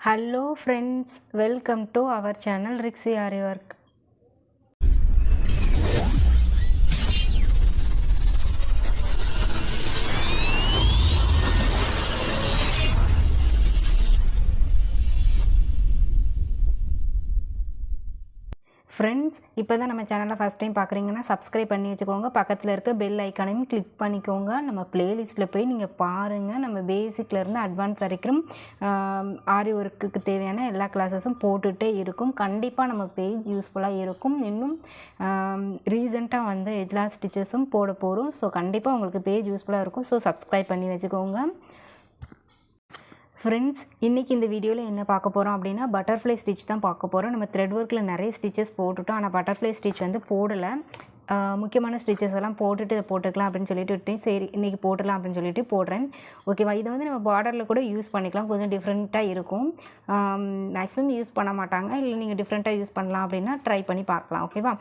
Hello friends welcome to our channel Riksi aari work friends இப்போ தான் நம்ம சேனலை ஃபஸ்ட் டைம் பார்க்குறீங்கன்னா சப்ஸ்கிரைப் பண்ணி வச்சுக்கோங்க. பக்கத்தில் இருக்க பெல் ஐக்கானையும் கிளிக் பண்ணிக்கோங்க. நம்ம ப்ளேலிஸ்ட்டில் போய் நீங்கள் பாருங்கள் நம்ம பேசிக்லேருந்து அட்வான்ஸ் வரைக்கும் ஆரி ஒர்க்குக்கு தேவையான எல்லா கிளாஸஸும் போட்டுகிட்டே இருக்கும். கண்டிப்பாக நம்ம பேஜ் யூஸ்ஃபுல்லாக இருக்கும். இன்னும் ரீசெண்டாக வந்து எல்லா ஸ்டிச்சஸும் போட போகிறோம் ஸோ கண்டிப்பாக உங்களுக்கு பேஜ் யூஸ்ஃபுல்லாக இருக்கும். ஸோ சப்ஸ்கிரைப் பண்ணி வச்சுக்கோங்க. ஃப்ரெண்ட்ஸ் இன்றைக்கி இந்த வீடியோவில் என்ன பார்க்க போகிறோம் அப்படின்னா பட்டர்ஃப்ளை ஸ்டிச் தான் பார்க்க போகிறோம் நம்ம த்ரெட் ஒர்க்கில் நிறைய ஸ்டிச்சஸ் போட்டுட்டோம். ஆனால் பட்டர்ஃப்ளை ஸ்டிச் வந்து போடலை. முக்கியமான ஸ்டிச்சஸ் எல்லாம் போட்டுட்டு இதை போட்டுக்கலாம் அப்படின்னு சொல்லிட்டு விட்டேன். சரி இன்றைக்கி போட்டுடலாம் அப்படின்னு சொல்லிட்டு போடுறேன். ஓகேவா இதை வந்து நம்ம பார்டரில் கூட யூஸ் பண்ணிக்கலாம். கொஞ்சம் டிஃப்ரெண்ட்டாக இருக்கும். மேக்ஸிமம் யூஸ் பண்ண மாட்டாங்க. இல்லை நீங்கள் டிஃப்ரெண்ட்டாக யூஸ் பண்ணலாம் அப்படின்னா ட்ரை பண்ணி பார்க்கலாம். ஓகேவா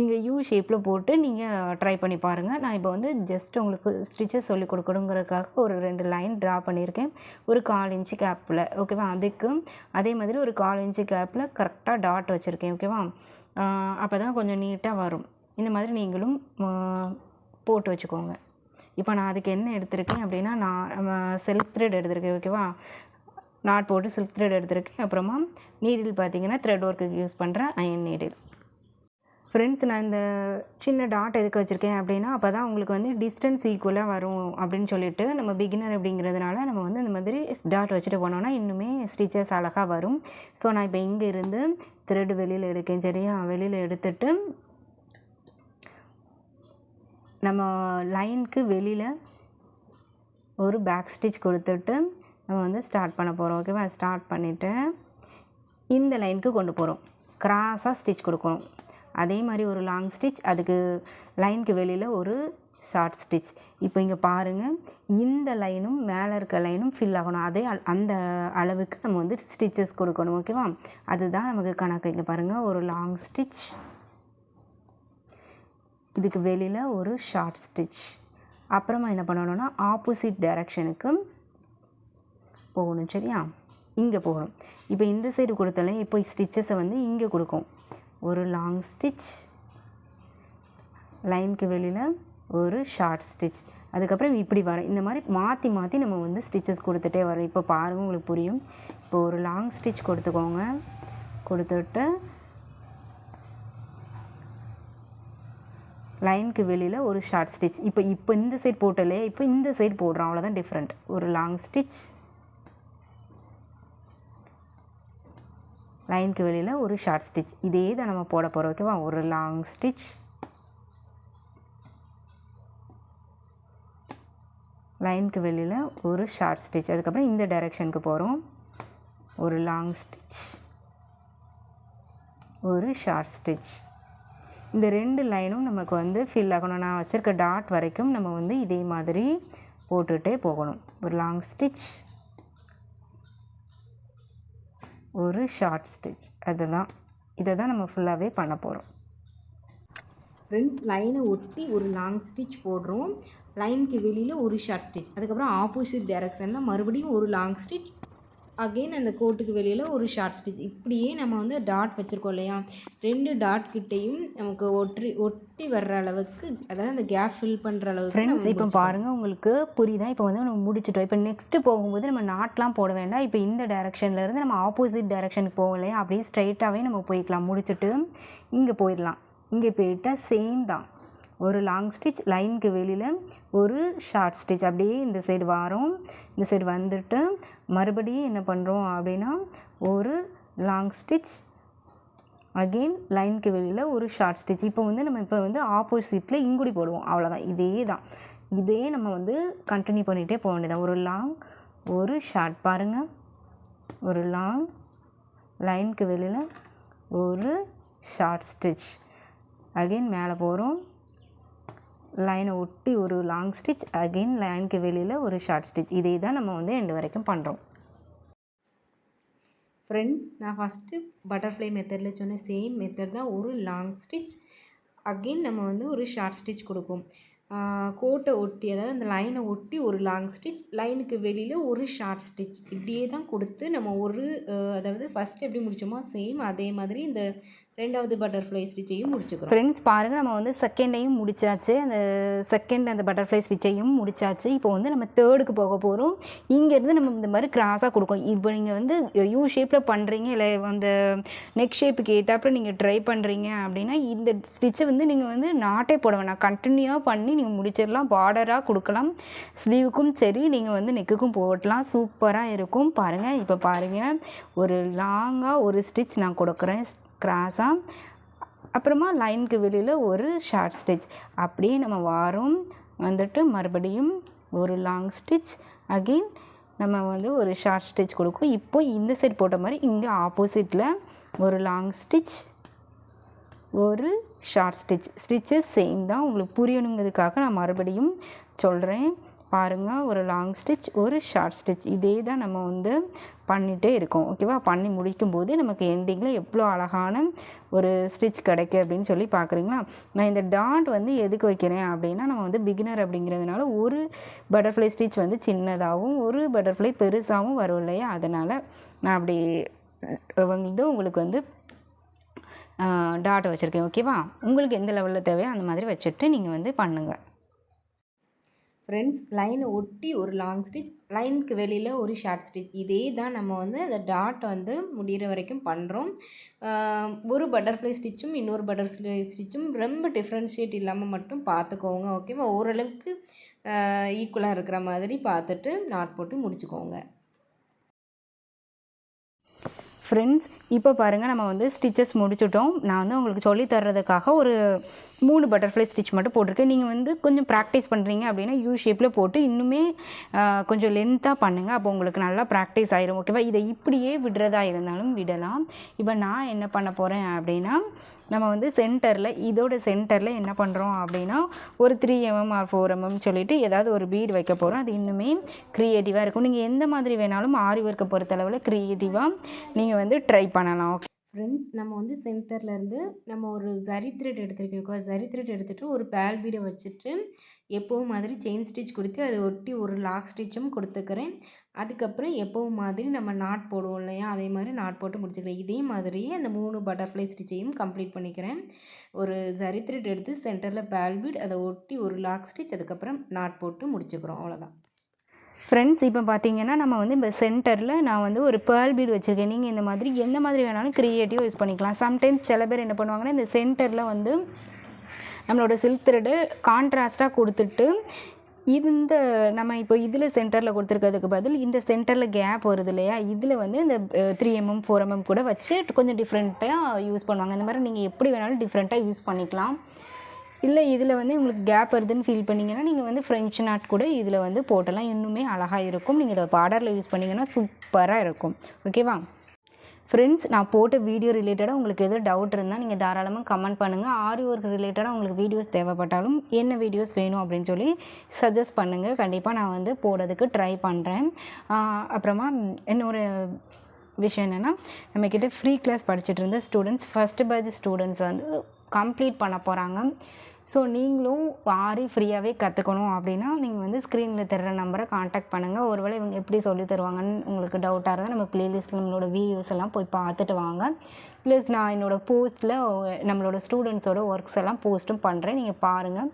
நீங்கள் யூ ஷேப்பில் போட்டு நீங்கள் ட்ரை பண்ணி பாருங்கள் நான் இப்போ வந்து ஜஸ்ட் உங்களுக்கு ஸ்டிச்சஸ் சொல்லிக் கொடுக்கணுங்கிறதுக்காக ஒரு ரெண்டு லைன் ட்ரா பண்ணியிருக்கேன். ஒரு கால் இன்ச்சு கேப்பில் ஓகேவா அதுக்கு அதே மாதிரி ஒரு கால் இன்ச்சு கேப்பில் கரெக்டாக டாட் வச்சுருக்கேன். ஓகேவா அப்போ தான் கொஞ்சம் நீட்டாக வரும். இந்த மாதிரி நீங்களும் போட்டு வச்சுக்கோங்க. இப்போ நான் அதுக்கு என்ன எடுத்திருக்கேன் அப்படின்னா நான் செல்ஃப் த்ரெட் எடுத்திருக்கேன் ஓகேவா நாட் போட்டு சில்க் த்ரெட் எடுத்திருக்கேன். அப்புறமா நீடில் பார்த்தீங்கன்னா த்ரெட் ஒர்க்குக்கு யூஸ் பண்ணுறேன் அயன் நீடில் ஃப்ரெண்ட்ஸ் நான் இந்த சின்ன டாட் எதுக்கு வச்சுருக்கேன் அப்படின்னா அப்போ தான் உங்களுக்கு வந்து டிஸ்டன்ஸ் ஈக்குவலாக வரும் அப்படின்னு சொல்லிட்டு நம்ம பிகினர் அப்படிங்கிறதுனால நம்ம வந்து இந்த மாதிரி டாட் வச்சுட்டு போனோம்னா இன்னுமே ஸ்டிச்சஸ் அழகாக வரும். ஸோ நான் இப்போ இங்கே இருந்து த்ரெட் வெளியில் எடுக்கேன் சரியா? வெளியில் எடுத்துட்டு நம்ம லைனுக்கு வெளியில் ஒரு பேக் ஸ்டிச் கொடுத்துட்டு நம்ம வந்து ஸ்டார்ட் பண்ண போகிறோம் ஓகேவா ஸ்டார்ட் பண்ணிவிட்டு இந்த லைனுக்கு கொண்டு போகிறோம் கிராஸாக ஸ்டிச் கொடுக்கணும். அதே மாதிரி ஒரு லாங் ஸ்டிச் அதுக்கு லைனுக்கு வெளியில் ஒரு ஷார்ட் ஸ்டிச் இப்போ இங்கே பாருங்கள் இந்த லைனும் மேலே இருக்க லைனும் ஃபில் ஆகணும். அதே அந்த அளவுக்கு நம்ம வந்து ஸ்டிச்சஸ் கொடுக்கணும். ஓகேவா அதுதான் நமக்கு கணக்கு. இங்கே பாருங்கள் ஒரு லாங் ஸ்டிச் இதுக்கு வெளியில் ஒரு ஷார்ட் ஸ்டிச் அப்புறமா என்ன பண்ணணும்னா ஆப்போசிட் டைரக்ஷனுக்கு போகணும் சரியா? இங்கே போகணும். இப்போ இந்த சைடு கொடுத்தாலே இப்போ ஸ்டிச்சஸை வந்து இங்கே கொடுக்கும். ஒரு லாங் ஸ்டிச் லைனுக்கு வெளியில் ஒரு ஷார்ட் ஸ்டிச் அதுக்கப்புறம் இப்படி வர இந்த மாதிரி மாற்றி மாற்றி நம்ம வந்து ஸ்டிச்சஸ் கொடுத்துட்டே வரோம் இப்போ பாருங்கள் உங்களுக்கு புரியும். இப்போ ஒரு லாங் ஸ்டிச் கொடுத்துக்கோங்க. கொடுத்துட்டு லைனுக்கு வெளியில் ஒரு ஷார்ட் ஸ்டிச். இப்போ இப்போ இந்த சைட் போட்டலே இப்போ இந்த சைடு போடுறோம் அவ்வளோதான் டிஃப்ரெண்ட் ஒரு லாங் ஸ்டிச் லைனுக்கு வெளியில் ஒரு ஷார்ட் ஸ்டிச் இதே தான் நம்ம போட போகிறோம் ஓகேவா ஒரு லாங் ஸ்டிச் லைனுக்கு வெளியில் ஒரு ஷார்ட் ஸ்டிச் அதுக்கப்புறம் இந்த டைரெக்ஷனுக்கு போகிறோம் ஒரு லாங் ஸ்டிச் ஒரு ஷார்ட் ஸ்டிச் இந்த ரெண்டு லைனும் நமக்கு வந்து ஃபில் ஆகணும். நான் வச்சுருக்க டாட் வரைக்கும் நம்ம வந்து இதே மாதிரி போட்டுகிட்டே போகணும். ஒரு லாங் ஸ்டிச் ஒரு ஷார்ட் ஸ்டிச் அதுதான். இதை தான் நம்ம ஃபுல்லாகவே பண்ண போகிறோம் ஃப்ரெண்ட்ஸ் லைனை ஒட்டி ஒரு லாங் ஸ்டிச் போடுறோம். லைனுக்கு வெளியில் ஒரு ஷார்ட் ஸ்டிச் அதுக்கப்புறம் ஆப்போசிட் டைரக்ஷனில் மறுபடியும் ஒரு லாங் ஸ்டிச் அகெயின் அந்த கோட்டுக்கு வெளியில் ஒரு ஷார்ட் ஸ்டிச் இப்படியே நம்ம வந்து டாட் வச்சுருக்கோம் இல்லையா? ரெண்டு டாட் கிட்டேயும் நமக்கு ஒற்றி ஒட்டி வர்ற அளவுக்கு அதாவது அந்த கேப் ஃபில் பண்ணுற அளவுக்கு ஃப்ரெண்ட்ஸ் இப்போ பாருங்கள் உங்களுக்கு புரியுதா? இப்போ வந்து நம்ம முடிச்சிட்டோம். இப்போ நெக்ஸ்ட்டு போகும்போது நம்ம நாட்லாம் போட வேண்டாம். இப்போ இந்த டைரக்ஷன்ல இருந்து நம்ம ஆப்போசிட் டைரக்ஷனுக்கு போகலையா இல்லையா? அப்படியே ஸ்ட்ரைட்டாகவே நம்ம போய்க்கலாம். முடிச்சுட்டு இங்கே போயிடலாம். இங்கே போயிட்டா சேம் தான். ஒரு லாங் ஸ்டிச் லைனுக்கு வெளியில் ஒரு ஷார்ட் ஸ்டிச் அப்படியே இந்த சைடு வரோம். இந்த சைடு வந்துட்டு மறுபடியும் என்ன பண்ணுறோம் அப்படின்னா ஒரு லாங் ஸ்டிச் அகெயின் லைனுக்கு வெளியில் ஒரு ஷார்ட் ஸ்டிச் இப்போ வந்து நம்ம இப்போ வந்து ஆப்போசிட்டில் இங்குடி போடுவோம். அவ்வளோதான் இதே தான். இதே நம்ம வந்து கண்டினியூ பண்ணிகிட்டே போக வேண்டியதான் ஒரு லாங் ஒரு ஷார்ட் பாருங்கள் ஒரு லாங் லைனுக்கு வெளியில் ஒரு ஷார்ட் ஸ்டிச் அகெயின் மேலே போகிறோம் லைனை ஒட்டி ஒரு லாங் ஸ்டிச் அகெயின் லைனுக்கு வெளியில் ஒரு ஷார்ட் ஸ்டிச் இதே தான் நம்ம வந்து எண்டு வரைக்கும் பண்ணுறோம் ஃப்ரெண்ட்ஸ் நான் ஃபஸ்ட்டு பட்டர்ஃப்ளை மெத்தடில் சொன்ன சேம் மெத்தட் தான் ஒரு லாங் ஸ்டிச் அகெயின் நம்ம வந்து ஒரு ஷார்ட் ஸ்டிச் கொடுப்போம் கோட்டை ஒட்டி அதாவது அந்த லைனை ஒட்டி ஒரு லாங் ஸ்டிச் லைனுக்கு வெளியில் ஒரு ஷார்ட் ஸ்டிச் இப்படியே தான் கொடுத்து நம்ம ஒரு அதாவது ஃபஸ்ட் எப்படி முடித்தோமோ சேம் அதே மாதிரி இந்த ரெண்டாவது பட்டர்ஃப்ளை ஸ்டிச்சையும் முடிச்சுக்கிறோம். ஃப்ரெண்ட்ஸ் பாருங்கள் நம்ம வந்து செகண்டையும் முடிச்சாச்சு. அந்த செகண்ட் அந்த பட்டர்ஃப்ளை ஸ்டிச்சையும் முடிச்சாச்சு. இப்போ வந்து நம்ம தேர்டுக்கு போக போகிறோம் இங்கேருந்து நம்ம இந்த மாதிரி கிராஸாக கொடுக்கும். இப்போ நீங்கள் வந்து யூ ஷேப்பில் பண்ணுறீங்க இல்லை அந்த நெக் ஷேப்புக்கு ஏற்றாப்புல நீங்கள் ட்ரை பண்ணுறீங்க அப்படின்னா இந்த ஸ்டிச்சை வந்து நீங்கள் வந்து நாட்டே போட வேணாம். கண்டினியூவாக பண்ணி நீங்கள் முடிச்சிடலாம். பார்டராக கொடுக்கலாம். ஸ்லீவுக்கும் சரி நீங்கள் வந்து நெக்குக்கும் போடலாம் சூப்பராக இருக்கும். பாருங்கள் இப்போ பாருங்கள் ஒரு லாங்காக ஒரு ஸ்டிச் நான் கொடுக்குறேன். கிராஸாக அப்புறமா லைனுக்கு வெளியில் ஒரு ஷார்ட் ஸ்டிச். அப்படியே நம்ம வாரம் வந்துட்டு மறுபடியும் ஒரு லாங் ஸ்டிச். அகெயின் நம்ம வந்து ஒரு ஷார்ட் ஸ்டிச் கொடுக்கும். இப்போ இந்த சைட் போட்ட மாதிரி இங்கே ஆப்போசிட்டில் ஒரு லாங் ஸ்டிச் ஒரு ஷார்ட் ஸ்டிச். ஸ்டிச்சஸ் சேம் தான். உங்களுக்கு புரியணுங்கிறதுக்காக நான் மறுபடியும் சொல்கிறேன் பாருங்கள் ஒரு லாங் ஸ்டிச் ஒரு ஷார்ட் ஸ்டிச். இதே தான் நம்ம வந்து பண்ணிகிட்டே இருக்கோம். ஓகேவா பண்ணி முடிக்கும்போது நமக்கு எண்டிங்கில் எவ்வளோ அழகான ஒரு ஸ்டிச் கிடைக்கு அப்படின்னு சொல்லி பார்க்குறீங்களா? நான் இந்த டாட் வந்து எதுக்கு வைக்கிறேன் அப்படின்னா நம்ம வந்து பிகினர் அப்படிங்கிறதுனால ஒரு பட்டர்ஃப்ளை ஸ்டிச் வந்து சின்னதாகவும் ஒரு பட்டர்ஃப்ளை பெருசாகவும் வரும் இல்லையா? அதனால் நான் அப்படி வந்து உங்களுக்கு வந்து டாட் வச்சுருக்கேன். ஓகேவா உங்களுக்கு எந்த லெவலில் தேவையோ அந்த மாதிரி வச்சுட்டு நீங்கள் வந்து பண்ணுங்கள் ஃப்ரெண்ட்ஸ் லைனை ஒட்டி ஒரு லாங் ஸ்டிச் லைனுக்கு வெளியில் ஒரு ஷார்ட் ஸ்டிச் இதே தான் நம்ம வந்து அந்த டாட் வந்து முடிகிற வரைக்கும் பண்ணுறோம் ஒரு பட்டர்ஃப்ளை ஸ்டிச்சும் இன்னொரு பட்டர்ஃப்ளை ஸ்டிச்சும் ரொம்ப டிஃப்ரென்ஷியேட் இல்லாமல் மட்டும் பார்த்துக்கோங்க ஓகேவா ஓரளவுக்கு ஈக்குவலாக இருக்கிற மாதிரி பார்த்துட்டு நாட் போட்டு முடிச்சுக்கோங்க. ஃப்ரெண்ட்ஸ் இப்போ பாருங்கள் நம்ம வந்து ஸ்டிச்சஸ் முடிச்சுட்டோம். நான் வந்து உங்களுக்கு சொல்லி தர்றதுக்காக ஒரு மூணு பட்டர்ஃப்ளை ஸ்டிச் மட்டும் போட்டிருக்கேன். நீங்கள் வந்து கொஞ்சம் ப்ராக்டிஸ் பண்ணுறீங்க அப்படின்னா யூ ஷேப்பில் போட்டு இன்னுமே கொஞ்சம் லென்த்தாக பண்ணுங்கள் அப்போ உங்களுக்கு நல்லா ப்ராக்டிஸ் ஆயிரும் ஓகேவா இதை இப்படியே விடுறதா இருந்தாலும் விடலாம். இப்போ நான் என்ன பண்ண போகிறேன் அப்படின்னா நம்ம வந்து சென்டரில் இதோட சென்டரில் என்ன பண்ணுறோம் அப்படின்னா ஒரு three mm or four mm சொல்லிவிட்டு ஏதாவது ஒரு பீட் வைக்க போகிறோம் அது இன்னுமே க்ரியேட்டிவாக இருக்கும். நீங்கள் எந்த மாதிரி வேணாலும் ஆரி ஒர்க்கை பொறுத்தளவில் க்ரியேட்டிவாக நீங்கள் வந்து ட்ரை பண்ணலாம். ஓகே ஃப்ரெண்ட்ஸ் நம்ம வந்து சென்டர்லேருந்து நம்ம ஒரு ஜரி த்ரெட் எடுத்துருக்கோம். ஜரி த்ரெட் எடுத்துகிட்டு ஒரு பேல் பீடை வச்சுட்டு எப்போவும் மாதிரி செயின் ஸ்டிச் கொடுத்து அதை ஒட்டி ஒரு லாக் ஸ்டிச்சும் கொடுத்துக்கிறேன். அதுக்கப்புறம் எப்போவும் மாதிரி நம்ம நாட் போடுவோம் இல்லையா? அதே மாதிரி நாட் போட்டு முடிச்சுக்கிறேன். இதே மாதிரியே அந்த மூணு பட்டர்ஃப்ளை ஸ்டிச்சையும் கம்ப்ளீட் பண்ணிக்கிறேன். ஒரு ஜரி த்ரெட் எடுத்து சென்டரில் பேல் பீட் அதை ஒட்டி ஒரு லாக் ஸ்டிச் அதுக்கப்புறம் நாட் போட்டு முடிச்சுக்கிறோம். அவ்வளோதான் ஃப்ரெண்ட்ஸ் இப்போ பார்த்தீங்கன்னா நம்ம வந்து இப்போ சென்டரில் நான் வந்து ஒரு பேர்ல் பீட் வச்சுருக்கேன். நீங்கள் இந்த மாதிரி எந்த மாதிரி வேணாலும் க்ரியேட்டிவாக யூஸ் பண்ணிக்கலாம். சம்டைம்ஸ் சில பேர் என்ன பண்ணுவாங்கன்னா இந்த சென்டரில் வந்து நம்மளோட சில்க் த்ரெட்டு கான்ட்ராஸ்ட்டாக கொடுத்துட்டு இந்த நம்ம இப்போ இதில் சென்டரில் கொடுத்துருக்கிறதுக்கு பதில் இந்த சென்டரில் கேப் வருது இல்லையா? இதில் வந்து இந்த த்ரீ எம்எம் ஃபோர் எம்எம் கூட வச்சு கொஞ்சம் டிஃப்ரெண்ட்டாக யூஸ் பண்ணுவாங்க. இந்த மாதிரி நீங்கள் எப்படி வேணாலும் டிஃப்ரெண்ட்டாக யூஸ் பண்ணிக்கலாம். இல்லை இதில் வந்து உங்களுக்கு கேப் வருதுன்னு ஃபீல் பண்ணிங்கன்னா நீங்கள் வந்து ஃப்ரெஞ்ச் நாட் கூட இதில் வந்து போட்டலாம். இன்னுமே அழகாக இருக்கும். நீங்கள் இதை பார்டரில் யூஸ் பண்ணிங்கன்னா சூப்பராக இருக்கும். ஓகேவா ஃப்ரெண்ட்ஸ் நான் போட்ட வீடியோ ரிலேட்டடாக உங்களுக்கு எதோ டவுட் இருந்தால் நீங்கள் தாராளமாக கமெண்ட் பண்ணுங்கள் ஆரி ஒர்க் ரிலேட்டடாக உங்களுக்கு வீடியோஸ் தேவைப்பட்டாலும் என்ன வீடியோஸ் வேணும் அப்படின்னு சொல்லி சஜஸ்ட் பண்ணுங்கள் கண்டிப்பாக நான் வந்து போடுறதுக்கு ட்ரை பண்ணுறேன் அப்புறமா இன்னொரு விஷயம் என்னென்னா நம்மக்கிட்ட ஃப்ரீ கிளாஸ் படிச்சுட்டு இருந்த ஸ்டூடெண்ட்ஸ் ஃபஸ்ட்டு பேட்ச் ஸ்டூடெண்ட்ஸ் வந்து கம்ப்ளீட் பண்ண போகிறாங்க ஸோ நீங்களும் ஆரி ஃப்ரீயாகவே கற்றுக்கணும் அப்படின்னா நீங்கள் வந்து ஸ்க்ரீனில் தர்ற நம்பரை காண்டாக்ட் பண்ணுங்கள் ஒருவேளை இவங்க எப்படி சொல்லி தருவாங்கன்னு உங்களுக்கு டவுட்டாக இருந்தால் நம்ம ப்ளேலிஸ்ட்டில் நம்மளோட வீடியோஸ் எல்லாம் போய் பார்த்துட்டு வாங்க. ப்ளஸ் நான் என்னோடய போஸ்ட்டில் நம்மளோட ஸ்டூடெண்ட்ஸோட ஒர்க்ஸ் எல்லாம் போஸ்ட்டும் பண்ணுறேன் நீங்கள் பாருங்கள்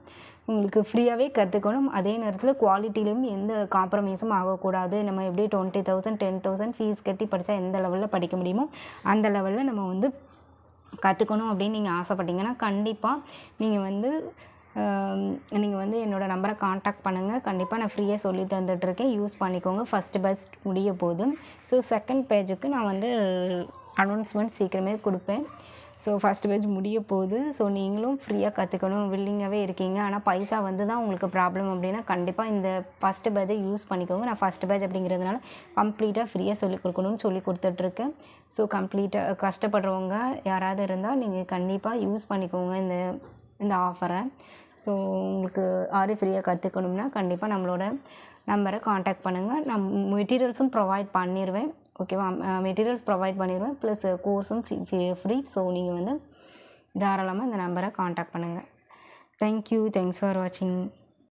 உங்களுக்கு ஃப்ரீயாகவே கற்றுக்கணும் அதே நேரத்தில் குவாலிட்டிலையும் எந்த காம்ப்ரமைஸும் ஆகக்கூடாது. நம்ம எப்படி twenty thousand ten thousand fees கட்டி படித்தா எந்த லெவலில் படிக்க முடியுமோ அந்த லெவலில் நம்ம வந்து கற்றுக்கணும் அப்படின்னு நீங்கள் ஆசைப்பட்டீங்கன்னா கண்டிப்பாக நீங்கள் வந்து நீங்கள் வந்து என்னோடய நம்பரை காண்டாக்ட் பண்ணுங்கள் கண்டிப்பாக நான் ஃப்ரீயாக சொல்லி தந்துட்டுருக்கேன். யூஸ் பண்ணிக்கோங்க. ஃபஸ்ட்டு பேட்ச் முடிய போதும். ஸோ செகண்ட் பேஜுக்கு நான் வந்து அனௌன்ஸ்மெண்ட் சீக்கிரமே கொடுப்பேன். ஸோ ஃபஸ்ட் பேஜ் முடிய போகுது. ஸோ நீங்களும் ஃப்ரீயாக கற்றுக்கணும் வில்லிங்காகவே இருக்கீங்க. ஆனால் பைசா வந்து தான் உங்களுக்கு ப்ராப்ளம் அப்படின்னா கண்டிப்பாக இந்த ஃபஸ்ட்டு பேஜை யூஸ் பண்ணிக்கோங்க. நான் ஃபஸ்ட் பேஜ் அப்படிங்கிறதுனால கம்ப்ளீட்டாக ஃப்ரீயாக சொல்லிக் கொடுக்கணும்னு சொல்லி கொடுத்துட்ருக்கேன். ஸோ கம்ப்ளீட்டாக கஷ்டப்படுறவங்க யாராவது இருந்தால் நீங்கள் கண்டிப்பாக யூஸ் பண்ணிக்கோங்க இந்த இந்த ஆஃபரை ஸோ உங்களுக்கு ஆரி ஃப்ரீயாக கற்றுக்கணும்னா கண்டிப்பாக நம்மளோட நம்பரை காண்டாக்ட் பண்ணுங்கள் நம் மெட்டீரியல்ஸும் ப்ரொவைட் பண்ணிடுவேன் ஓகேவா மெட்டீரியல்ஸ் ப்ரொவைட் பண்ணிடுவேன். ப்ளஸ் கோர்ஸும் ஃப்ரீ ஃப்ரீ ஸோ நீங்கள் வந்து தாராளமாக இந்த நம்பரை காண்டாக்ட் பண்ணுங்கள் தேங்க்யூ தேங்க்ஸ் ஃபார் வாட்சிங்